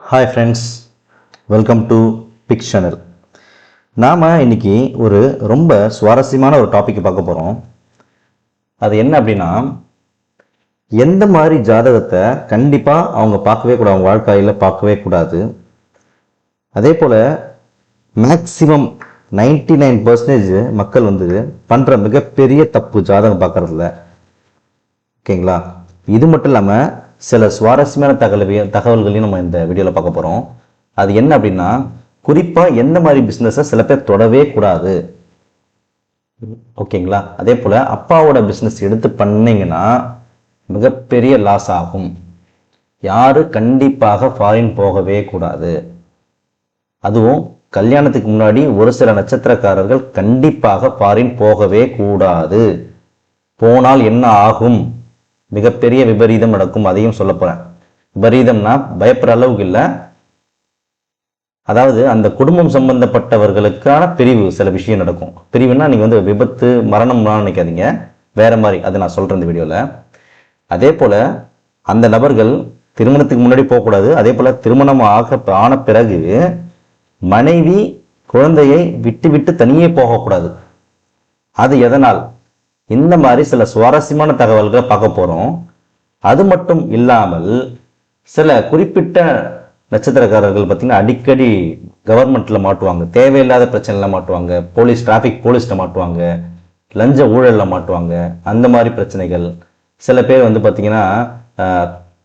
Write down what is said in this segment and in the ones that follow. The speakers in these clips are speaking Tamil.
Hi friends welcome to big channel நாம் இன்றைக்கி ஒரு ரொம்ப சுவாரஸ்யமான ஒரு டாபிக் பார்க்க போகிறோம் அது என்ன அப்படின்னா எந்த மாதிரி ஜாதகத்தை கண்டிப்பாக அவங்க பார்க்கவே கூடாது அவங்க வாழ்க்கையில் பார்க்கவே கூடாது. அதே போல் மேக்ஸிமம் 99% நைன் பர்சன்டேஜ் மக்கள் வந்து பண்ணுற மிகப்பெரிய தப்பு ஜாதகம் பார்க்கறதுல ஓகேங்களா இது மட்டும் இல்லாமல் சில சுவாரஸ்யமான தகவல் தகவல்களையும் நம்ம இந்த வீடியோவில் பார்க்க போகிறோம் அது என்ன அப்படின்னா குறிப்பாக எந்த மாதிரி பிஸ்னஸை சில பேர் தொடவே கூடாது. ஓகேங்களா அதே போல் அப்பாவோட பிஸ்னஸ் எடுத்து பண்ணிங்கன்னா மிகப்பெரிய லாஸ் ஆகும். யாரு கண்டிப்பாக ஃபாரின் போகவே கூடாது. அதுவும் கல்யாணத்துக்கு முன்னாடி ஒரு சில நட்சத்திரக்காரர்கள் கண்டிப்பாக ஃபாரின் போகவே கூடாது. போனால் என்ன ஆகும்? மிகப்பெரிய விபரீதம் நடக்கும் அதையும் சொல்ல போறேன். விபரீதம்னா பயப்படுற அளவுக்கு இல்லை. அதாவது அந்த குடும்பம் சம்பந்தப்பட்டவர்களுக்கான பிரிவு சில விஷயம் நடக்கும். பிரிவுனா நீங்க வந்து விபத்து மரணம்லாம் நினைக்காதீங்க. வேற மாதிரி அதை நான் சொல்றேன் இந்த வீடியோல. அதே போல அந்த நபர்கள் திருமணத்துக்கு முன்னாடி போகக்கூடாது. அதே போல திருமணம் ஆக ஆன பிறகு மனைவி குழந்தையை விட்டு விட்டு தனியே போகக்கூடாது. அது எதனால்? இந்த மாதிரி சில சுவாரஸ்யமான தகவல்களை பார்க்க போகிறோம் அது மட்டும் இல்லாமல் சில குறிப்பிட்ட நட்சத்திரக்காரர்கள் பார்த்தீங்கன்னா அடிக்கடி கவர்மெண்ட்டில் மாட்டுவாங்க. தேவையில்லாத பிரச்சனையில் மாட்டுவாங்க. போலீஸ் டிராஃபிக் போலீஸில் மாட்டுவாங்க. லஞ்ச ஊழலில் மாட்டுவாங்க. அந்த மாதிரி பிரச்சனைகள். சில பேர் வந்து பார்த்தீங்கன்னா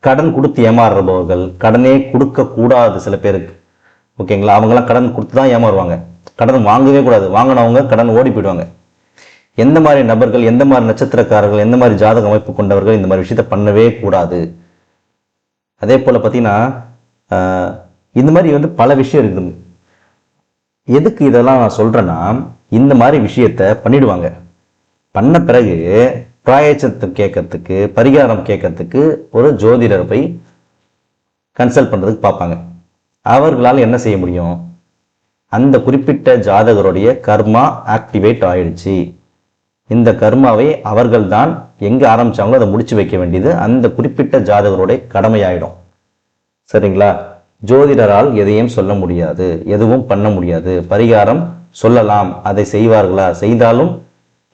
கடன் கொடுத்து ஏமாறுபவர்கள் கடனே கொடுக்கக்கூடாது சில பேருக்கு. ஓகேங்களா? அவங்கெல்லாம் கடன் கொடுத்து தான் ஏமாறுவாங்க. கடன் வாங்கவே கூடாது. வாங்கினவங்க கடன் ஓடி போயிடுவாங்க. எந்த மாதிரி நபர்கள் எந்த மாதிரி நட்சத்திரக்காரர்கள் எந்த மாதிரி ஜாதக அமைப்பு கொண்டவர்கள் இந்த மாதிரி விஷயத்த பண்ணவே கூடாது. அதே போல் பார்த்தீங்கன்னா இந்த மாதிரி வந்து பல விஷயம் இருக்குது. எதுக்கு இதெல்லாம் நான் சொல்கிறேன்னா இந்த மாதிரி விஷயத்த பண்ணிடுவாங்க. பண்ண பிறகு பிராயச்சத்தை கேட்கறதுக்கு பரிகாரம் கேட்கறதுக்கு ஒரு ஜோதிடரை போய் கன்சல்ட் பண்ணுறதுக்கு பார்ப்பாங்க. அவர்களால் என்ன செய்ய முடியும்? அந்த குறிப்பிட்ட ஜாதகருடைய கர்மா ஆக்டிவேட் ஆயிடுச்சு. இந்த கர்மாவை அவர்கள்தான் எங்கே ஆரம்பிச்சாங்களோ அதை முடிச்சு வைக்க வேண்டியது அந்த குறிப்பிட்ட ஜாதகருடைய கடமையாயிடும். சரிங்களா? ஜோதிடரால் எதையும் சொல்ல முடியாது எதுவும் பண்ண முடியாது. பரிகாரம் சொல்லலாம் அதை செய்வார்களா? செய்தாலும்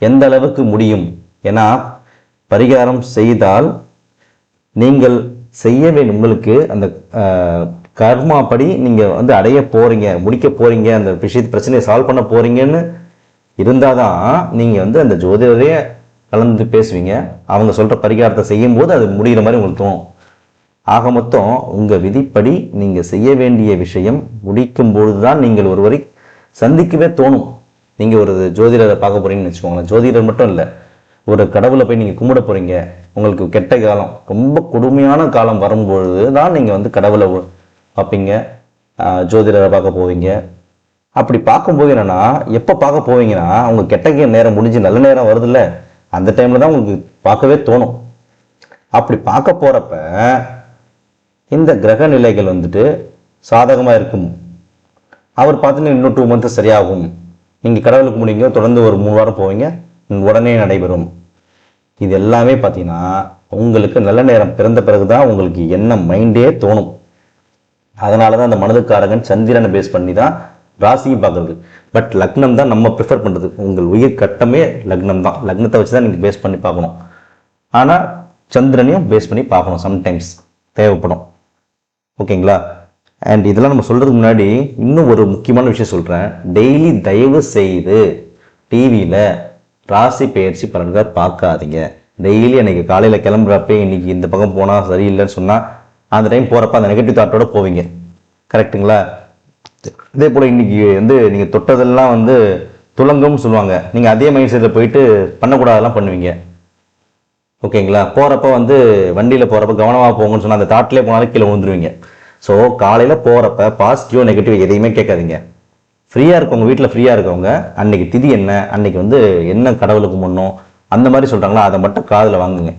எந்த அளவுக்கு முடியும்? ஏன்னா பரிகாரம் செய்தால் நீங்கள் செய்ய வேண்டும். உங்களுக்கு அந்த கர்மாப்படி கர்மா படி வந்து அடைய போகிறீங்க முடிக்க போகிறீங்க அந்த விஷயத்து பிரச்சனையை சால்வ் பண்ண போகிறீங்கன்னு இருந்தால் தான் நீங்கள் வந்து அந்த ஜோதிடரே கலந்து பேசுவீங்க. அவங்க சொல்கிற பரிகாரத்தை செய்யும் போது அது முடிகிற மாதிரி உங்களுக்கு தோணும். ஆக மொத்தம் உங்கள் விதிப்படி நீங்கள் செய்ய வேண்டிய விஷயம் முடிக்கும் பொழுதுதான் நீங்கள் ஒருவரை சந்திக்கவே தோணும். நீங்கள் ஒரு ஜோதிடரை பார்க்க போகிறீங்கன்னு வச்சுக்கோங்களேன். ஜோதிடர் மட்டும் இல்லை ஒரு கடவுளை போய் நீங்கள் கும்பிட போகிறீங்க உங்களுக்கு கெட்ட காலம் ரொம்ப கொடுமையான காலம் வரும்பொழுது தான் நீங்கள் வந்து கடவுளை பார்ப்பீங்க. ஜோதிடரை பார்க்க போவீங்க. அப்படி பார்க்கும்போது என்னன்னா எப்போ பார்க்க போவீங்கன்னா அவங்க கெட்ட நேரம் முடிஞ்சு நல்ல நேரம் வருதுல்ல அந்த டைம்ல தான் உங்களுக்கு பார்க்கவே தோணும். அப்படி பார்க்க போறப்ப இந்த கிரக நிலைகள் வந்துட்டு சாதகமாக இருக்கும். அவர் பார்த்தீங்கன்னா இன்னும் டூ மந்த்ஸ் சரியாகும். நீங்கள் கடவுளுக்கு முடிங்க தொடர்ந்து ஒரு மூணு வாரம் போவீங்க உடனே நடைபெறும். இது எல்லாமே பார்த்தீங்கன்னா உங்களுக்கு நல்ல நேரம் பிறந்த பிறகு தான் உங்களுக்கு என்ன மைண்டே தோணும். அதனால தான் அந்த மனதுக்காரகன் சந்திரனை பேஸ் பண்ணி தான் ராசியும் பார்க்குறது. பட் லக்னம் தான் நம்ம ப்ரிஃபர் பண்ணுறது உங்கள் உயிர் கட்டமே லக்னம் தான். லக்னத்தை வச்சு தான் நீங்கள் பேஸ் பண்ணி பார்க்கணும். ஆனால் சந்திரனையும் பேஸ் பண்ணி பார்க்கணும். சம்டைம்ஸ் தேவைப்படும். ஓகேங்களா? அண்ட் இதெல்லாம் நம்ம சொல்கிறதுக்கு முன்னாடி இன்னும் ஒரு முக்கியமான விஷயம் சொல்கிறேன் டெய்லி தயவு செய்து டிவியில் ராசி பெயர்ச்சி பலன்கள் பார்க்காதீங்க. டெய்லி அன்னைக்கு காலையில் கிளம்புறப்ப இன்னைக்கு இந்த பக்கம் போனால் சரியில்லைன்னு சொன்னால் அந்த டைம் போகிறப்ப அந்த நெகட்டிவ் தாட்டோட போவீங்க. கரெக்ட்டுங்களா இதே போல் இன்றைக்கி வந்து நீங்கள் தொட்டதெல்லாம் வந்து துளங்கும்னு சொல்லுவாங்க. நீங்கள் அதே மைண்ட் செட்டில் போயிட்டு பண்ணக்கூடாதெல்லாம் பண்ணுவீங்க. ஓகேங்களா? போகிறப்ப வந்து வண்டியில் போகிறப்ப கவனமாக போங்கன்னு சொன்னால் அந்த தாட்டிலே போனாலும் கீழே விழுந்துருவீங்க. ஸோ காலையில் போகிறப்ப பாசிட்டிவ் நெகட்டிவ் எதையுமே கேட்காதீங்க. ஃப்ரீயாக இருக்கவங்க வீட்டில் ஃப்ரீயாக இருக்கவங்க அன்னைக்கு திதி என்ன அன்னைக்கு வந்து என்ன கடவுளுக்கு முன்னோம் அந்த மாதிரி சொல்கிறாங்களோ அதை மட்டும் காதில் வாங்குங்க.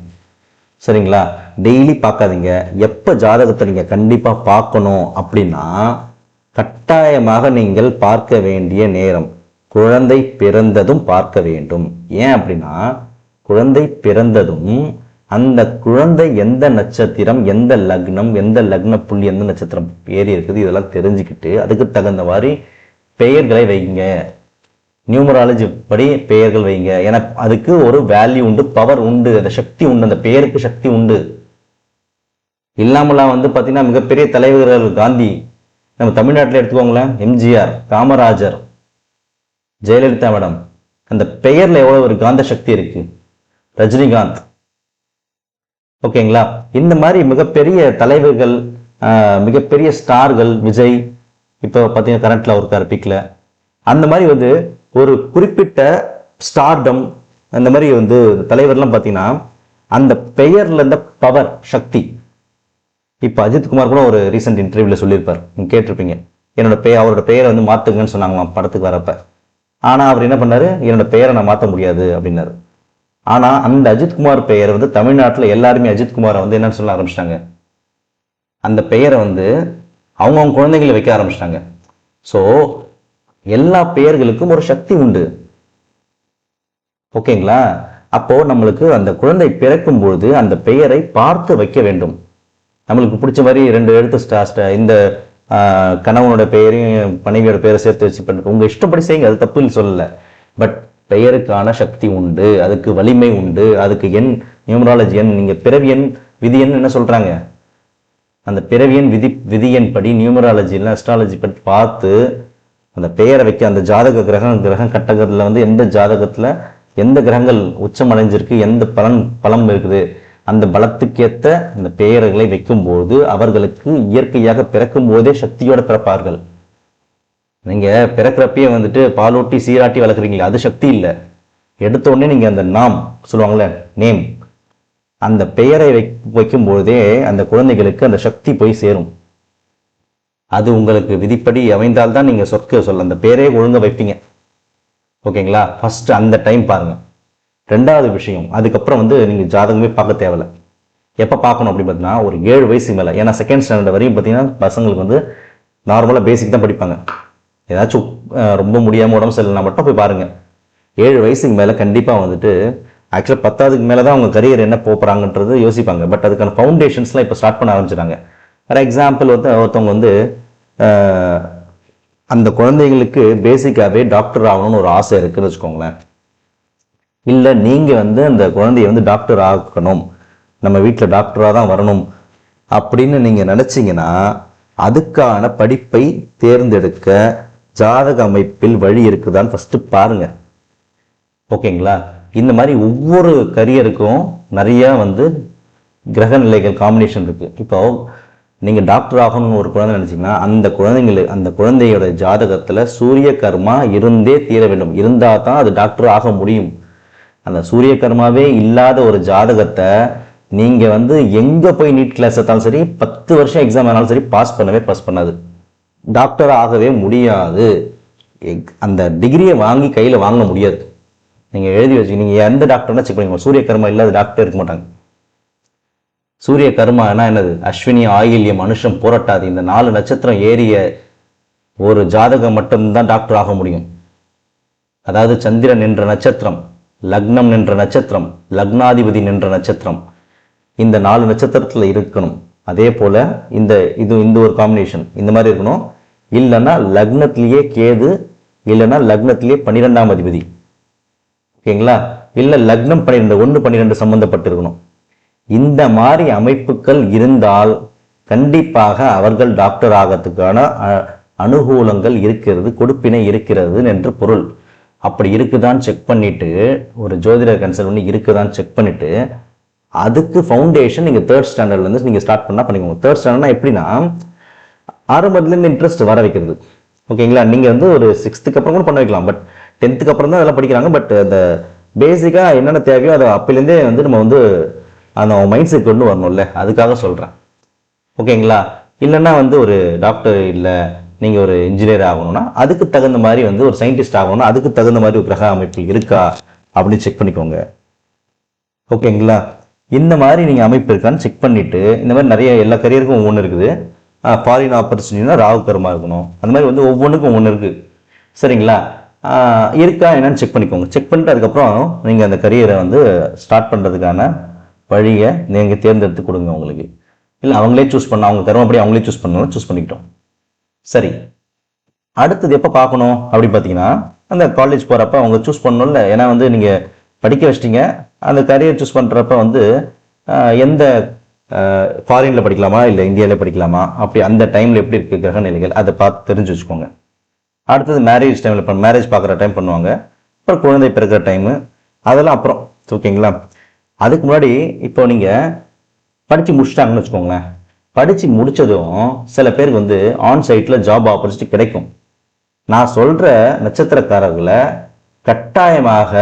சரிங்களா? டெய்லி பார்க்காதீங்க. எப்போ ஜாதகத்தை நீங்கள் கண்டிப்பாக பார்க்கணும் அப்படின்னா கட்டாயமாக நீங்கள் பார்க்க வேண்டிய நேரம். குழந்தை பிறந்ததும் பார்க்க வேண்டும். ஏன் அப்படின்னா குழந்தை பிறந்ததும் அந்த குழந்தை எந்த நட்சத்திரம் எந்த லக்னம் எந்த லக்ன புள்ளி எந்த நட்சத்திரம் ஏறி இருக்குது இதெல்லாம் தெரிஞ்சுக்கிட்டு அதுக்கு தகுந்த மாதிரி பெயர்களை வைங்க. நியூமராலஜி படி பெயர்கள் வைங்க. ஏன்னா அதுக்கு ஒரு வேல்யூ உண்டு பவர் உண்டு அந்த சக்தி உண்டு அந்த பெயருக்கு சக்தி உண்டு. இல்லாமலாம் வந்து பார்த்தீங்கன்னா மிகப்பெரிய தலைவர்கள் காந்தி நம்ம தமிழ்நாட்டில் எடுத்துக்கோங்களேன் எம்ஜிஆர் காமராஜர் ஜெயலலிதா மேடம். அந்த பெயரில் எவ்வளோ ஒரு காந்த சக்தி இருக்குது ரஜினிகாந்த். ஓகேங்களா? இந்த மாதிரி மிகப்பெரிய தலைவர்கள் மிகப்பெரிய ஸ்டார்கள் விஜய் இப்போ பார்த்தீங்கன்னா கரண்ட்ல இருக்காரு பிக்ல. அந்த மாதிரி வந்து ஒரு குறிப்பிட்ட ஸ்டார்டம் அந்த மாதிரி வந்து தலைவர்லாம் பார்த்தீங்கன்னா அந்த பெயர்ல இருந்த பவர் சக்தி இப்போ அஜித்குமார் கூட ஒரு ரீசெண்ட் இன்டர்வியூல சொல்லியிருப்பார். நீங்கள் கேட்டிருப்பீங்க. என்னோட பெயர் அவரோட பெயரை வந்து மாற்றுங்கன்னு சொன்னாங்களாம் படத்துக்கு வரப்ப. ஆனால் அவர் என்ன பண்ணார்? என்னோட பெயரை நான் மாற்ற முடியாது அப்படின்னாரு. ஆனால் அந்த அஜித்குமார் பெயர் வந்து தமிழ்நாட்டில் எல்லாருமே அஜித்குமாரை வந்து என்னன்னு சொல்ல ஆரம்பிச்சிட்டாங்க. அந்த பெயரை வந்து அவங்கவுங்க குழந்தைங்களை வைக்க ஆரம்பிச்சிட்டாங்க. ஸோ எல்லா பெயர்களுக்கும் ஒரு சக்தி உண்டு. ஓகேங்களா? அப்போ நம்மளுக்கு அந்த குழந்தை பிறக்கும் பொழுது அந்த பெயரை பார்த்து வைக்க வேண்டும். நம்மளுக்கு பிடிச்ச மாதிரி ரெண்டு எழுத்து ஸ்டாஸ்ட இந்த கணவனோட பெயரையும் மனைவியோட பெயரை சேர்த்து வச்சு பண்ணுறது உங்கள் இஷ்டப்படி செய்யுங்க. அது தப்புன்னு சொல்லலை. பட் பெயருக்கான சக்தி உண்டு அதுக்கு வலிமை உண்டு அதுக்கு எண் நியூமராலஜி எண் நீங்கள் பிறவி எண் விதி எண் என்ன சொல்கிறாங்க அந்த பிறவியன் விதி விதியின் படி நியூமராலஜியில் அஸ்ட்ராலஜி படி பார்த்து அந்த பெயரை வைக்க அந்த ஜாதக கிரகம் கிரகம் கட்டகத்தில் வந்து எந்த ஜாதகத்தில் எந்த கிரகங்கள் உச்சம் அடைஞ்சிருக்கு எந்த பலன் பலம் இருக்குது அந்த பலத்துக்கேத்த அந்த பெயர்களை வைக்கும்போது அவர்களுக்கு இயற்கையாக பிறக்கும் போதே சக்தியோட பிறப்பார்கள். நீங்க பிறக்கிறப்பயே வந்துட்டு பாலூட்டி சீராட்டி வளர்க்குறீங்களே அது சக்தி இல்லை. எடுத்த உடனே நீங்க அந்த நாம் சொல்லுவாங்கல்ல நேம் அந்த பெயரை வை வைக்கும் அந்த குழந்தைகளுக்கு அந்த சக்தி போய் சேரும். அது உங்களுக்கு விதிப்படி அமைந்தால்தான் நீங்க சொற்க சொல்ல அந்த பேரே ஒழுங்காக வைப்பீங்க. ஓகேங்களா? ஃபர்ஸ்ட் அந்த டைம் பாருங்கள் ரெண்டாவது விஷயம் அதுக்கப்புறம் வந்து நீங்கள் ஜாதகமே பார்க்க தேவையில்ல. எப்போ பார்க்கணும் அப்படின்னு பார்த்தீங்கன்னா ஒரு ஏழு வயசு மேலே. ஏன்னா செகண்ட் ஸ்டாண்டர்ட் வரையும் பார்த்தீங்கன்னா பசங்களுக்கு வந்து நார்மலாக பேசிக் தான் படிப்பாங்க. ஏதாச்சும் ரொம்ப முடியாமல் உடம்பு சரியில்லைனா மட்டும் போய் பாருங்கள் ஏழு வயசுக்கு மேலே கண்டிப்பாக வந்துட்டு ஆக்சுவலாக பத்தாவதுக்கு மேலே தான் அவங்க கரியர் என்ன போகிறாங்கன்றது யோசிப்பாங்க. பட் அதுக்கான ஃபவுண்டேஷன்ஸ்லாம் இப்போ ஸ்டார்ட் பண்ண ஆரம்பிச்சிட்டாங்க. ஃபார் எக்ஸாம்பிள் வந்து ஒருத்தவங்க வந்து அந்த குழந்தைங்களுக்கு பேசிக்காகவே டாக்டர் ஆகணும்னு ஒரு ஆசை இருக்குன்னு வச்சுக்கோங்களேன். இல்லை நீங்கள் வந்து அந்த குழந்தைய வந்து டாக்டர் ஆக்கணும். நம்ம வீட்டில் டாக்டராக தான் வரணும். அப்படின்னு நீங்கள் நினச்சிங்கன்னா அதுக்கான படிப்பை தேர்ந்தெடுக்க ஜாதக அமைப்பில் வழி இருக்குதான்னு ஃபஸ்ட்டு பாருங்கள் ஓகேங்களா? இந்த மாதிரி ஒவ்வொரு கரியருக்கும் நிறையா வந்து கிரக நிலைகள் காம்பினேஷன் இருக்குது இப்போ நீங்கள் டாக்டர் ஆகணும்னு ஒரு குழந்தை நினச்சிங்கன்னா அந்த குழந்தைங்களுக்கு அந்த குழந்தையோட ஜாதகத்தில் சூரிய கர்மா இருந்தே தீர வேண்டும். இருந்தால் தான் அது டாக்டர் ஆக முடியும். அந்த சூரிய கர்மாவே இல்லாத ஒரு ஜாதகத்தை நீங்கள் வந்து எங்கே போய் நீட் கிளாஸ் எடுத்தாலும் சரி பத்து வருஷம் எக்ஸாம் ஆனாலும் சரி பாஸ் பண்ணவே பாஸ் பண்ணாது. டாக்டர் ஆகவே முடியாது. எக்- அந்த டிகிரியை வாங்கி கையில் வாங்க முடியாது. நீங்கள் எழுதி வச்சு நீங்கள் எந்த டாக்டர்னா செக் பண்ணிக்கோங்க. சூரிய கர்மா இல்லாத டாக்டர் இருக்க மாட்டாங்க. சூரிய கர்மானா என்னது? அஸ்வினி ஆயில்யம் மனுஷம் போராட்டாது. இந்த நாலு நட்சத்திரம் ஏறிய ஒரு ஜாதகம் மட்டும்தான் டாக்டர் ஆக முடியும். அதாவது சந்திரன் என்ற நட்சத்திரம். லக்னம் நின்ற நட்சத்திரம் லக்னாதிபதி நின்ற நட்சத்திரம். இந்த நாலு நட்சத்திரத்துல இருக்கணும். அதே போல இந்த இது இந்த ஒரு காம்பினேஷன் இந்த மாதிரி இருக்கணும். இல்லைன்னா லக்னத்திலேயே கேது இல்லைன்னா லக்னத்திலேயே பன்னிரெண்டாம் அதிபதி. ஓகேங்களா? இல்ல லக்னம் பன்னிரெண்டு ஒன்று பன்னிரெண்டு சம்பந்தப்பட்டிருக்கணும். இந்த மாதிரி அமைப்புகள் இருந்தால் கண்டிப்பாக அவர்கள் டாக்டர் ஆகிறதுக்கான அ- அனுகூலங்கள் இருக்கிறது கொடுப்பினை இருக்கிறது என்று பொருள். அப்படி இருக்குதான்னு செக் பண்ணிட்டு ஒரு ஜோதிடர் கன்சல்ட் பண்ணி இருக்குதான்னு செக் பண்ணிட்டு அதுக்கு ஃபவுண்டேஷன் நீங்கள் தேர்ட் ஸ்டாண்டர்ட்லேருந்து நீங்கள் ஸ்டார்ட் பண்ணால் பண்ணிக்கோங்க. தேர்ட் ஸ்டாண்டர்ட்னா எப்படின்னா ஆரம்பத்துலேருந்து இன்ட்ரெஸ்ட் வர வைக்கிறது. ஓகேங்களா? நீங்கள் வந்து ஒரு சிக்ஸ்த்துக்கு அப்புறம் கூட பண்ண வைக்கலாம். பட் டென்த்துக்கு அப்புறம் தான் அதெல்லாம் படிக்கிறாங்க. பட் அந்த பேசிக்காக என்னென்ன தேவையோ அதை அப்பிலேருந்தே வந்து நம்ம வந்து அந்த மைண்ட் செட் கொண்டு வரணும்ல. அதுக்காக சொல்கிறேன் ஓகேங்களா? இல்லைன்னா வந்து ஒரு டாக்டர் இல்லை நீங்கள் ஒரு இன்ஜினியர் ஆகணும்னா அதுக்கு தகுந்த மாதிரி வந்து ஒரு சயின்டிஸ்ட் ஆகணும்னா அதுக்கு தகுந்த மாதிரி ஒரு கிரக அமைப்பு இருக்கா அப்படின்னு செக் பண்ணிக்கோங்க. ஓகேங்களா இந்த மாதிரி நீங்கள் அமைப்பு இருக்கான்னு செக் பண்ணிவிட்டு இந்த மாதிரி நிறைய எல்லா கரியருக்கும் ஒவ்வொன்று இருக்குது. ஃபாரின் ஆப்பர்ச்சுனிட்டினா ராகு இருக்கணும். அந்த மாதிரி வந்து ஒவ்வொன்றுக்கும் ஒன்று இருக்குது சரிங்களா? இருக்கா என்னன்னு செக் பண்ணிக்கோங்க. செக் பண்ணிட்டு அதுக்கப்புறம் நீங்கள் அந்த கரியரை வந்து ஸ்டார்ட் பண்ணுறதுக்கான வழியை நீங்கள் தேர்ந்தெடுத்து கொடுங்க உங்களுக்கு. இல்லை அவங்களே சூஸ் பண்ண அவங்க தருமபடி அவங்களே சூஸ் பண்ணணும் சூஸ் பண்ணிக்கிட்டோம். சரி அடுத்தது எப்போ பார்க்கணும் அப்படின்னு பார்த்தீங்கன்னா அந்த காலேஜ் போகிறப்ப அவங்க சூஸ் பண்ணணும்ல. ஏன்னா வந்து நீங்கள் படிக்க வச்சிட்டிங்க. அந்த கரியர் சூஸ் பண்ணுறப்ப வந்து எந்த ஃபாரினில் படிக்கலாமா இல்லை இந்தியாவில் படிக்கலாமா? அப்படி அந்த டைமில் எப்படி இருக்குது கிரக நிலைகள்? அதை பார்த்து தெரிஞ்சு வச்சுக்கோங்க. அடுத்தது மேரேஜ் டைமில் இப்போ மேரேஜ் பார்க்குற டைம் பண்ணுவாங்க. அப்புறம் குழந்தை பிறக்கிற டைமு அதெல்லாம் அப்புறம் ஓகேங்களா அதுக்கு முன்னாடி இப்போ நீங்கள் படித்து முடிச்சிட்டாங்கன்னு வச்சுக்கோங்களேன். படித்து முடித்ததும் சில பேருக்கு வந்து ஆன் சைட்டில் ஜாப் ஆப்பர்ச்சுனிட்டி கிடைக்கும். நான் சொல்கிற நட்சத்திரக்காரர்களை கட்டாயமாக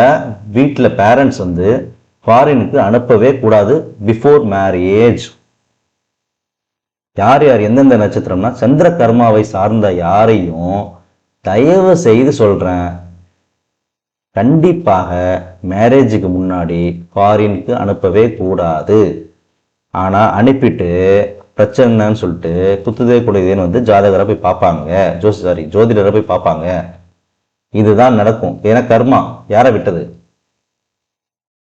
வீட்டில் பேரண்ட்ஸ் வந்து ஃபாரினுக்கு அனுப்பவே கூடாது பிஃபோர் மேரேஜ் யார் யார் எந்தெந்த நட்சத்திரம்னா சந்திர கர்மாவை சார்ந்த யாரையும் தயவு செய்து சொல்கிறேன் கண்டிப்பாக மேரேஜுக்கு முன்னாடி ஃபாரினுக்கு அனுப்பவே கூடாது. ஆனால் அனுப்பிட்டு பிரச்சனைன்னு சொல்லிட்டு குத்துதே குடையுதேன்னு வந்து ஜாதகரை போய் பார்ப்பாங்க. ஜோசி சாரி ஜோதிடரை போய் பார்ப்பாங்க. இதுதான் நடக்கும். ஏன்னா கர்மா யாரை விட்டது?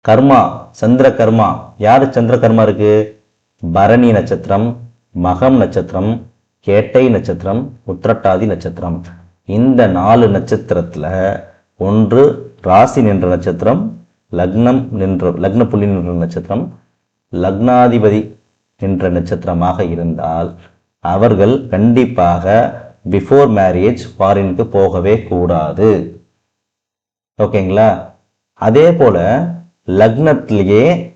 கர்மா சந்திர கர்மா. யாரு சந்திர கர்மா இருக்கு? பரணி நட்சத்திரம் மகம் நட்சத்திரம் கேட்டை நட்சத்திரம் உத்திரட்டாதி நட்சத்திரம். இந்த நாலு நட்சத்திரத்தில் ஒன்று ராசி நின்ற நட்சத்திரம் லக்னம் நின்ற லக்ன புள்ளி நின்ற நட்சத்திரம் லக்னாதிபதி நின்ற நட்சத்திரமாக இருந்தால் அவர்கள் கண்டிப்பாக பிஃபோர் மேரேஜ் ஃபாரினுக்கு போகவே கூடாது. ஓகேங்களா? அதே போல லக்னத்திலேயே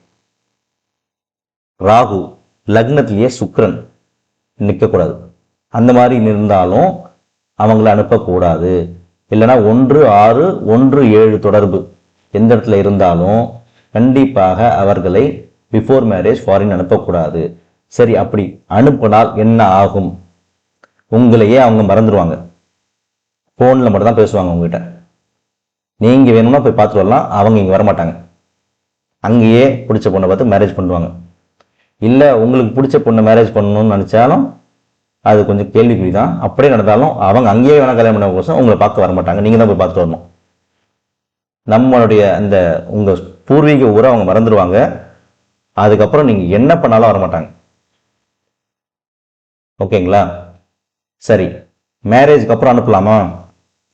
ராகு லக்னத்திலேயே சுக்ரன் நிற்கக்கூடாது. அந்த மாதிரி இருந்தாலும் அவங்கள அனுப்பக்கூடாது. இல்லைன்னா ஒன்று ஆறு ஒன்று ஏழு தொடர்பு எந்த இடத்துல இருந்தாலும் கண்டிப்பாக அவர்களை பிஃபோர் மேரேஜ் ஃபாரின் அனுப்பக்கூடாது. சரி அப்படி அனுப்பினால் என்ன ஆகும்? உங்களையே அவங்க மறந்துடுவாங்க ஃபோனில் மட்டும் தான் பேசுவாங்க உங்ககிட்ட. நீங்கள் வேணும்னா போய் பார்த்துட்டு வரலாம். அவங்க இங்கே வரமாட்டாங்க. அங்கேயே பிடிச்ச பொண்ணை பார்த்து மேரேஜ் பண்ணுவாங்க இல்லை உங்களுக்கு பிடிச்ச பொண்ணை மேரேஜ் பண்ணணும்னு நினச்சாலும் அது கொஞ்சம் கேள்விக்குறி தான் அப்படியே நடந்தாலும் அவங்க அங்கேயே வேணால் கல்யாணம் பண்ண கோசம் உங்களை பார்க்க வரமாட்டாங்க. நீங்கள் தான் போய் பார்த்துட்டு வரணும். நம்மளுடைய அந்த உங்கள் பூர்வீக உரை அவங்க மறந்துடுவாங்க அதுக்கப்புறம் நீங்கள் என்ன பண்ணாலும் வரமாட்டாங்க. ஓகேங்களா? சரி. மேரேஜ்க்கு அப்புறம் அனுப்பலாமா?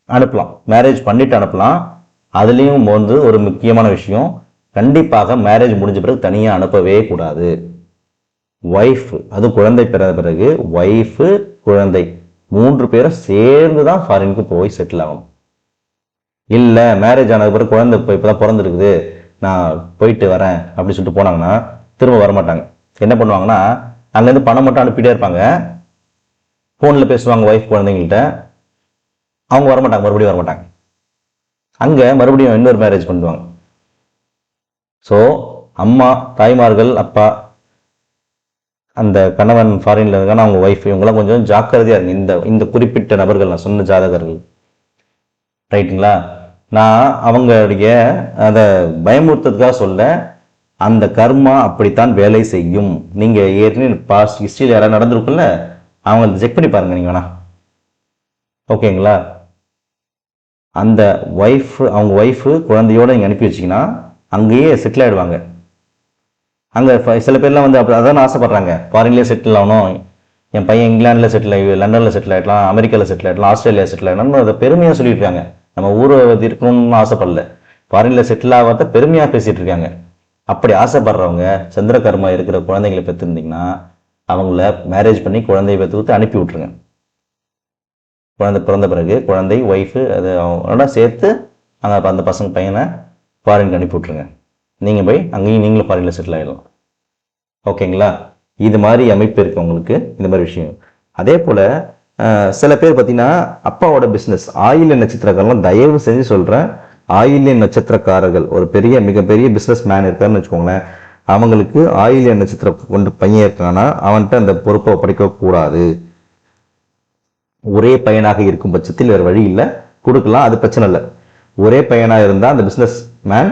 அனுப்பலாம். மேரேஜ் பண்ணிட்டு அனுப்பலாம். அதுலேயும் வந்து ஒரு முக்கியமான விஷயம். கண்டிப்பாக மேரேஜ் முடிஞ்ச பிறகு தனியாக அனுப்பவே கூடாது. ஒய்ஃப் அது குழந்தை பிறந்த பிறகு ஒய்ஃபு குழந்தை மூன்று பேரும் சேர்ந்து தான் ஃபாரினுக்கு போய் செட்டில் ஆகணும். இல்லை மேரேஜ் ஆனது பிறகு குழந்தை இப்போ இப்போ தான் பிறந்திருக்குது. நான் போயிட்டு வரேன் அப்படின்னு சொல்லிட்டு போனாங்கன்னா திரும்ப வரமாட்டாங்க. என்ன பண்ணுவாங்கன்னா அங்கேருந்து பணம் மட்டும் அனுப்பிட்டே இருப்பாங்க. ஃபோனில் பேசுவாங்க ஒய்ஃப் குழந்தைங்கள்ட்ட. அவங்க வரமாட்டாங்க மறுபடியும் வரமாட்டாங்க. அங்கே மறுபடியும் இன்னொரு மேரேஜ் பண்ணுவாங்க. ஸோ அம்மா தாய்மார்கள் அப்பா அந்த கணவன் ஃபாரின்ல இருக்கான அவங்க ஒய்ஃப் இவங்கெல்லாம் கொஞ்சம் ஜாக்கிரதையாக இருங்க. இந்த இந்த குறிப்பிட்ட நபர்கள் நான் சொன்ன ஜாதகர்கள். ரைட்டுங்களா நான் அவங்களுடைய அதை பயமுறுத்ததுக்காக சொல்ல அந்த கர்மா அப்படித்தான் வேலை செய்யும். நீங்கள் ஏற்கனவே பாஸ்ட் ஹிஸ்ட்ரியில் யாராவது நடந்திருக்குல்ல அவங்க செக் பண்ணி பாருங்கள் நீங்கள் வேணா. ஓகேங்களா அந்த ஒய்ஃப் அவங்க ஒய்ஃபு குழந்தையோடு நீங்கள் அனுப்பி வச்சீங்கன்னா அங்கேயே செட்டில் ஆகிடுவாங்க அங்கே சில பேர்லாம் வந்து அப்படி அதான் ஆசைப்பட்றாங்க. ஃபாரின்லேயே செட்டில் ஆகணும். என் பையன் இங்கிலாண்டில் செட்டில் ஆகி லண்டனில் செட்டில் ஆகிடலாம் அமெரிக்காவில் செட்டில் ஆகிடலாம் ஆஸ்திரேலியா செட்டில் ஆகிடலாம்னு அதை பெருமையாக சொல்லியிருக்காங்க நம்ம ஊரை இருக்கணும்னு ஆசைப்படல. ஃபாரினில் செட்டில் ஆகாத பெருமையாக பேசிகிட்டு இருக்காங்க. அப்படி ஆசைப்படுறவங்க சந்திரகர்மா இருக்கிற குழந்தைங்களை பெற்றிருந்தீங்கன்னா அவங்கள மேரேஜ் பண்ணி குழந்தைய பெற்று அனுப்பி விட்ருங்க குழந்தை பிறந்த பிறகு குழந்தை ஒய்ஃபு அது அவங்களோட சேர்த்து அந்த அந்த பசங்க பையனை ஃபாரினுக்கு அனுப்பி விட்ருங்க நீங்கள் போய் அங்கேயும் நீங்களும் ஃபாரினில் செட்டில் ஆகிடலாம் ஓகேங்களா இது மாதிரி அமைப்பு இருக்கு உங்களுக்கு. இந்த மாதிரி விஷயம். அதே போல் சில பேர் பார்த்தீங்கன்னா அப்பாவோட பிஸ்னஸ் ஆயில்ய நட்சத்திரக்காரலாம் தயவு செஞ்சு சொல்கிறேன் ஆயில்ய நட்சத்திரக்காரர்கள். ஒரு பெரிய மிகப்பெரிய பிஸ்னஸ் மேன் இருக்காருன்னு வச்சுக்கோங்களேன். அவங்களுக்கு ஆயில்ய நட்சத்திரம் கொண்டு பையன் இருக்கான்னா அவன்கிட்ட அந்த பொறுப்பை படைக்கக்கூடாது கூடாது ஒரே பையனாக இருக்கும் பட்சத்தில் வேறு வழி இல்லை. கொடுக்கலாம் அது பிரச்சனை இல்லை. ஒரே பையனாக இருந்தால் அந்த பிஸ்னஸ் மேன்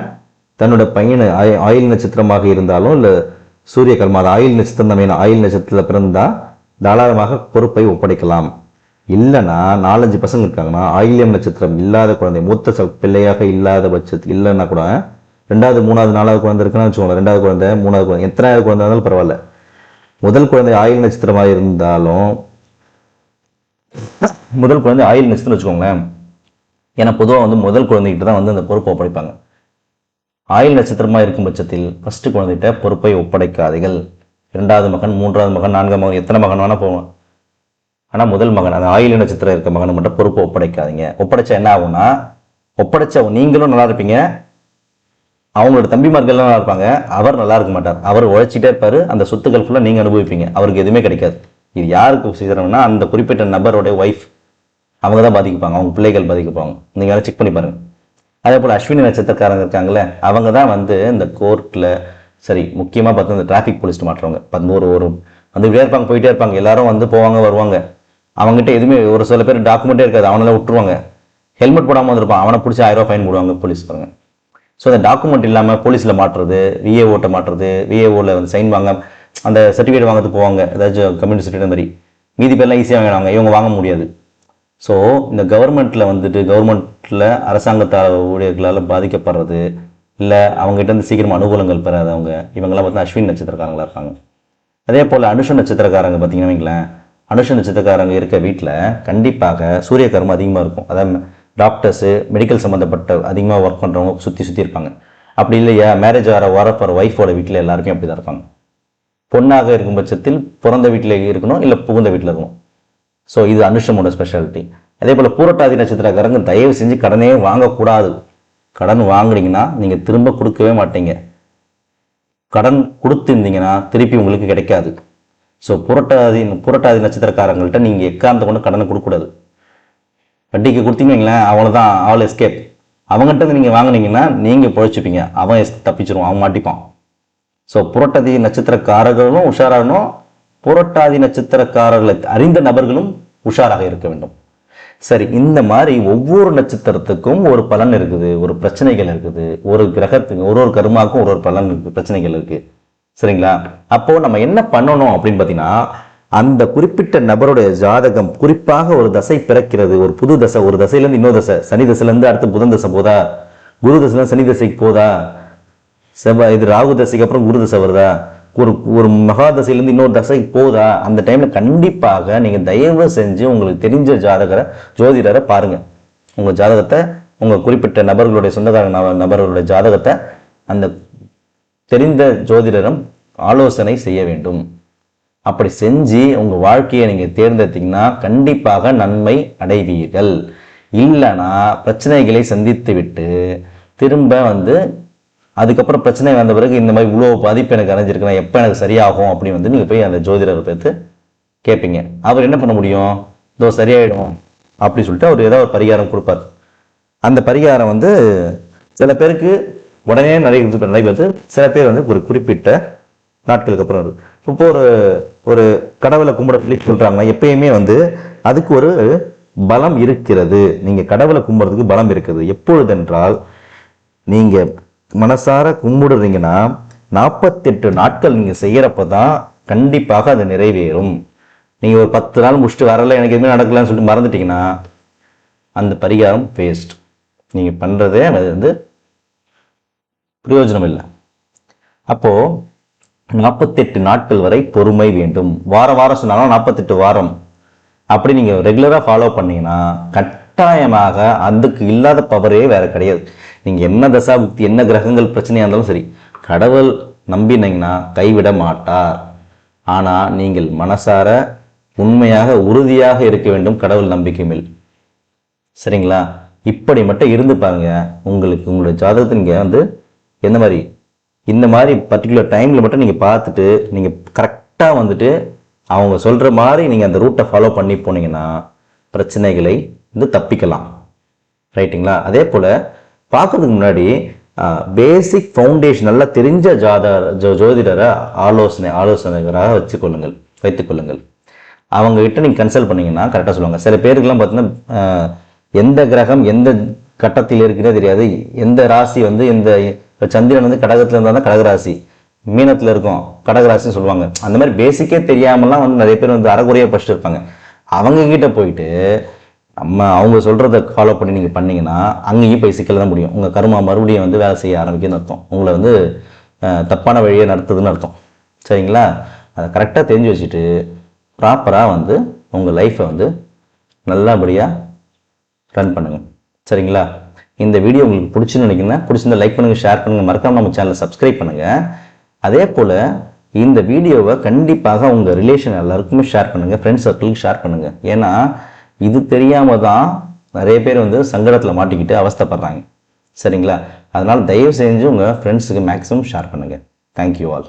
தன்னோட பையனை ஆயில் நட்சத்திரமாக இருந்தாலும் இல்லை சூரிய கர்மா அது ஆயில் நட்சத்திரம் தான் ஆயில் நட்சத்திரத்தில் பிறந்தால் தாராளமாக பொறுப்பை ஒப்படைக்கலாம். இல்லைன்னா நாலஞ்சு பசங்க இருக்காங்கன்னா ஆயிலியம் நட்சத்திரம் இல்லாத குழந்தை மூத்த ச- பிள்ளையாக இல்லாத பட்சத்து இல்லைன்னா கூட ரெண்டாவது மூணாவது நாலாவது குழந்தை இருக்குன்னு வச்சுக்கோங்களேன் ரெண்டாவது குழந்தை மூணாவது குழந்தை எத்தனாவது குழந்தை இருந்தாலும் பரவாயில்ல. முதல் குழந்தை ஆயுள் நட்சத்திரமாக இருந்தாலும் முதல் குழந்தை ஆயுள் நட்சத்திரம் வச்சுக்கோங்களேன் ஏன்னா பொதுவாக வந்து முதல் குழந்தைகிட்ட தான் வந்து அந்த பொறுப்பை ஒப்படைப்பாங்க. ஆயுள் நட்சத்திரமாக இருக்கும் பட்சத்தில் ஃபஸ்ட்டு குழந்தைகிட்ட பொறுப்பை ஒப்படைக்காதீர்கள். இரண்டாவது மகன் மூன்றாவது மகன் நான்காவது மகன் எத்தனை மகன் வேணால் போவோம் ஆனால் முதல் மகன் அந்த ஆயுள் நட்சத்திரம் இருக்க மகனை மட்டும் பொறுப்பை ஒப்படைக்காதீங்க. ஒப்படைச்சா என்ன ஆகும்னா ஒப்படைச்ச நீங்களும் நல்லா இருப்பீங்க. அவங்களோட தம்பிமார்கள் நல்லா இருப்பாங்க. அவர் நல்லா இருக்க மாட்டார். அவர் உழைச்சிட்டே இருப்பார். அந்த சொத்துக்கள் ஃபுல்லாக நீங்கள் அனுபவிப்பீங்க. அவருக்கு எதுவுமே கிடைக்காது. இது யாருக்கு செய்கிறோம்னா அந்த குறிப்பிட்ட நபருடைய ஒய்ஃப் அவங்க தான் பாதிக்கப்பாங்க. அவங்க பிள்ளைகள் பாதிக்கப்பாங்க. நீங்கள் வேணால் செக் பண்ணி பாருங்கள் அதே போல் அஸ்வினி நட்சத்திரக்காரங்க இருக்காங்களே அவங்க தான் வந்து இந்த கோர்ட்டில் சரி முக்கியமாக பார்த்து அந்த டிராஃபிக் போலீஸ் மாட்டுறவங்க பதினோரு ஒரு வந்துகிட்டே இருப்பாங்க போயிட்டே இருப்பாங்க. எல்லாரும் வந்து போவாங்க வருவாங்க. அவங்ககிட்ட எதுவுமே ஒரு சில பேர் டாக்குமெண்ட்டே இருக்காது. அவனெல்லாம் விட்டுருவாங்க. ஹெல்மெட் போடாமல் வந்திருப்பான். அவனை பிடிச்சி ஆயிரம் ரூபாய் ஃபைன் போடுவாங்க போலீஸ் பாருங்க. ஸோ அந்த டாக்குமெண்ட் இல்லாமல் போலீஸில் மாட்டுறது விஏஓட்ட மாட்டுறது விஏஓவில் வந்து சைன் வாங்க அந்த சர்டிஃபிகேட் வாங்கிறதுக்கு போவாங்க. ஏதாச்சும் கம்யூனிட்டி சர்டிஃபிகேட் மாதிரி. மீதி பேர்லாம் ஈஸியாக வாங்கினாங்க இவங்க வாங்க முடியாது. ஸோ இந்த கவர்மெண்ட்டில் வந்துட்டு கவர்மெண்ட்டில் அரசாங்கத்தால் ஊழியர்களால் பாதிக்கப்படுறது இல்லை அவங்ககிட்ட இருந்து சீக்கிரம் அனுகூலங்கள் பெறாதவங்க இவங்கெல்லாம் பார்த்தா அஸ்வின் நட்சத்திரக்காரங்களாக இருப்பாங்க. அதே போல் அனுஷ நட்சத்திரக்காரங்க பார்த்தீங்கன்னா வைங்களேன் அனுஷ நட்சத்திரக்காரங்க இருக்க வீட்டில் கண்டிப்பாக சூரிய கர்மம் அதிகமாக இருக்கும். அதாவது டாக்டர்ஸு மெடிக்கல் சம்மந்தப்பட்ட அதிகமாக ஒர்க் பண்ணுறவங்க சுற்றி சுற்றி இருப்பாங்க. அப்படி இல்லையா மேரேஜ் ஆகிற வர போகிற ஒய்ஃபோட வீட்டில் எல்லாருக்கும் அப்படி தான் இருப்பாங்க. பொண்ணாக இருக்கும் பட்சத்தில் பிறந்த வீட்டில் இருக்கணும் இல்லை புகுந்த வீட்டில் இருக்கணும். ஸோ இது அனுஷமோட ஸ்பெஷாலிட்டி அதே போல் பூரட்டாதி நட்சத்திரக்காரங்க தயவு செஞ்சு கடனே வாங்கக்கூடாது. கடன் வாங்குனீங்கன்னா நீங்கள் திரும்ப கொடுக்கவே மாட்டீங்க. கடன் கொடுத்துருந்தீங்கன்னா திருப்பி உங்களுக்கு கிடைக்காது. ஸோ புரட்டாதி புரட்டாதி நட்சத்திரக்காரங்கள்ட்ட நீங்கள் எக்காந்த கொண்டு கடனை கொடுக்கக்கூடாது. வட்டிக்கு கொடுத்தீங்களேன் அவ்வளோதான் ஆல் எஸ்கேப் அவங்ககிட்ட நீங்கள் வாங்கினீங்கன்னா நீங்கள் பொழைச்சிப்பீங்க. அவன் எஸ் தப்பிச்சிருவான் அவன் மாட்டிப்பான். ஸோ புரட்டாதி நட்சத்திரக்காரர்களும் உஷாராகணும். புரட்டாதி நட்சத்திரக்காரர்களை அறிந்த நபர்களும் உஷாராக இருக்க வேண்டும். சரி இந்த மாதிரி ஒவ்வொரு நட்சத்திரத்துக்கும் ஒரு பலன் இருக்குது ஒரு பிரச்சனைகள் இருக்குது ஒரு கிரகத்துக்கு ஒரு ஒரு கருமாக்கும் ஒரு ஒரு பலன் இருக்குது பிரச்சனைகள் இருக்குது சரிங்களா? அப்போது நம்ம என்ன பண்ணணும் அப்படின்னு பார்த்தீங்கன்னா அந்த குறிப்பிட்ட நபருடைய ஜாதகம் குறிப்பாக ஒரு தசை பிறக்கிறது ஒரு புது தசை ஒரு தசையிலேருந்து இன்னொரு தசை சனி தசையிலேருந்து அடுத்து புதன் தசை போதா? குரு தசையில சனி தசைக்கு போதா? செவ்வாய் இது ராகு தசைக்கு அப்புறம் குரு தசை வருதா? ஒரு ஒரு மகா தசையிலேருந்து இன்னொரு தசைக்கு போதா? அந்த டைமில் கண்டிப்பாக நீங்கள் தயவு செஞ்சு உங்களுக்கு தெரிஞ்ச ஜாதகரை ஜோதிடரை பாருங்கள் உங்கள் ஜாதகத்தை உங்கள் குறிப்பிட்ட நபர்களுடைய சொந்தக்கார நபர்களுடைய ஜாதகத்தை அந்த தெரிந்த ஜோதிடரும் ஆலோசனை செய்ய வேண்டும். அப்படி செஞ்சு உங்கள் வாழ்க்கையை நீங்கள் தேர்ந்தெடுத்தீங்கன்னா கண்டிப்பாக நன்மை அடைவீர்கள். இல்லைன்னா பிரச்சனைகளை சந்தித்து விட்டு திரும்ப வந்து அதுக்கப்புறம் பிரச்சனை வந்த பிறகு இந்த மாதிரி இவ்வளோ பாதிப்பு எனக்கு அடைஞ்சிருக்குன்னா எப்போ எனக்கு சரியாகும் அப்படின்னு வந்து நீங்கள் போய் அந்த ஜோதிடரை பார்த்து கேட்பீங்க அவர் என்ன பண்ண முடியும்? இதோ சரியாயிடும் அப்படி சொல்லிட்டு அவர் ஏதாவது ஒரு பரிகாரம் கொடுப்பார். அந்த பரிகாரம் வந்து சில பேருக்கு உடனே நடைபெறுது நடைபெறுது சில பேர் வந்து ஒரு குறிப்பிட்ட நாட்களுக்கு அப்புறம் இருக்கு இப்போ ஒரு ஒரு கடவுளை கும்பிட சொல்லி சொல்றாங்கன்னா எப்பயுமே வந்து அதுக்கு ஒரு பலம் இருக்கிறது. நீங்க கடவுளை கும்பிட்றதுக்கு பலம் இருக்குது. எப்பொழுதென்றால் நீங்க மனசார கும்பிடுறீங்கன்னா நாற்பத்தெட்டு நாட்கள் நீங்க செய்கிறப்ப தான் கண்டிப்பாக அது நிறைவேறும். நீங்க ஒரு பத்து நாள் முடிச்சுட்டு வரல எனக்கு எதுவுமே நடக்கலன்னு சொல்லிட்டு மறந்துட்டீங்கன்னா அந்த பரிகாரம் வேஸ்ட் நீங்க பண்ணுறதே அது வந்து பிரயோஜனம் இல்லை. அப்போ நாற்பத்தெட்டு நாட்கள் வரை பொறுமை வேண்டும். வாரம் வாரம் சொன்னாலும் நாற்பத்தெட்டு வாரம். அப்படி நீங்க ரெகுலரா ஃபாலோ பண்ணீங்கன்னா கட்டாயமாக அதுக்கு இல்லாத பவரே வேற கிடையாது. நீங்கள் என்ன தசா புக்தி என்ன கிரகங்கள் பிரச்சனையாக இருந்தாலும் சரி கடவுள் நம்பினீங்கன்னா கைவிட மாட்டார். ஆனால் நீங்கள் மனசார உண்மையாக உறுதியாக இருக்க வேண்டும் கடவுள் நம்பிக்கை மேல். சரிங்களா? இப்படி மட்டும் இருந்து பாருங்க உங்களுக்கு உங்களுடைய ஜாதகத்தை நீங்கள் வந்து எந்த மாதிரி இந்த மாதிரி பர்டிகுலர் டைமில் மட்டும் நீங்கள் பார்த்துட்டு நீங்கள் கரெக்டாக வந்துட்டு அவங்க சொல்கிற மாதிரி நீங்கள் அந்த ரூட்டை ஃபாலோ பண்ணி போனீங்கன்னா பிரச்சனைகளை வந்து தப்பிக்கலாம். ரைட்டுங்களா அதே போல் பார்க்கறதுக்கு முன்னாடி பேசிக் ஃபவுண்டேஷன் நல்லா தெரிஞ்ச ஜாத ஜோ ஜோதிடரை ஆலோசனை ஆலோசனைகராக வச்சுக்கொள்ளுங்கள் வைத்துக்கொள்ளுங்கள். அவங்க கிட்ட நீங்கள் கன்சல்ட் பண்ணீங்கன்னா கரெக்டாக சொல்லுவாங்க. சில பேருக்குலாம் பார்த்தீங்கன்னா எந்த கிரகம் எந்த கட்டத்தில் இருக்கிறதே தெரியாது. எந்த ராசி வந்து எந்த சந்திரன் வந்து கடகத்தில் இருந்தால் தான் கடகராசி மீனத்தில் இருக்கும் கடகராசின்னு சொல்லுவாங்க. அந்த மாதிரி பேசிக்கே தெரியாமலாம் வந்து நிறைய பேர் வந்து அறகுறையாக படிச்சுட்டு இருப்பாங்க. அவங்க கிட்ட போயிட்டு நம்ம அவங்க சொல்கிறத ஃபாலோ பண்ணி நீங்கள் பண்ணிங்கன்னா அங்கேயும் போய் சிக்கல் தான் முடியும். உங்கள் கருமா மறுபடியும் வந்து வேலை செய்ய ஆரம்பிக்குன்னு அர்த்தம். உங்களை வந்து தப்பான வழியை நடத்துதுன்னு அர்த்தம். சரிங்களா? அதை கரெக்டாக தெரிஞ்சு வச்சுட்டு ப்ராப்பராக வந்து உங்கள் லைஃப்பை வந்து நல்லபடியாக ரன் பண்ணுங்கள் சரிங்களா? இந்த வீடியோ உங்களுக்கு பிடிச்சுன்னு நினைக்கிறேன் பிடிச்சிருந்தா லைக் பண்ணுங்கள் ஷேர் பண்ணுங்கள் மறக்காமல் நம்ம சேனலை சப்ஸ்கிரைப் பண்ணுங்கள் அதே போல் இந்த வீடியோவை கண்டிப்பாக உங்கள் ரிலேஷன் எல்லாருக்குமே ஷேர் பண்ணுங்கள் ஃப்ரெண்ட்ஸ் சர்க்கிளுக்கு ஷேர் பண்ணுங்கள் ஏன்னா இது தெரியாமல் தான் நிறைய பேர் வந்து சங்கடத்தில் மாட்டிக்கிட்டு அவஸ்தைப்படுறாங்க. சரிங்களா? அதனால் தயவு செஞ்சு உங்கள் ஃப்ரெண்ட்ஸுக்கு மேக்ஸிமம் ஷேர் பண்ணுங்கள் தேங்க்யூ ஆல்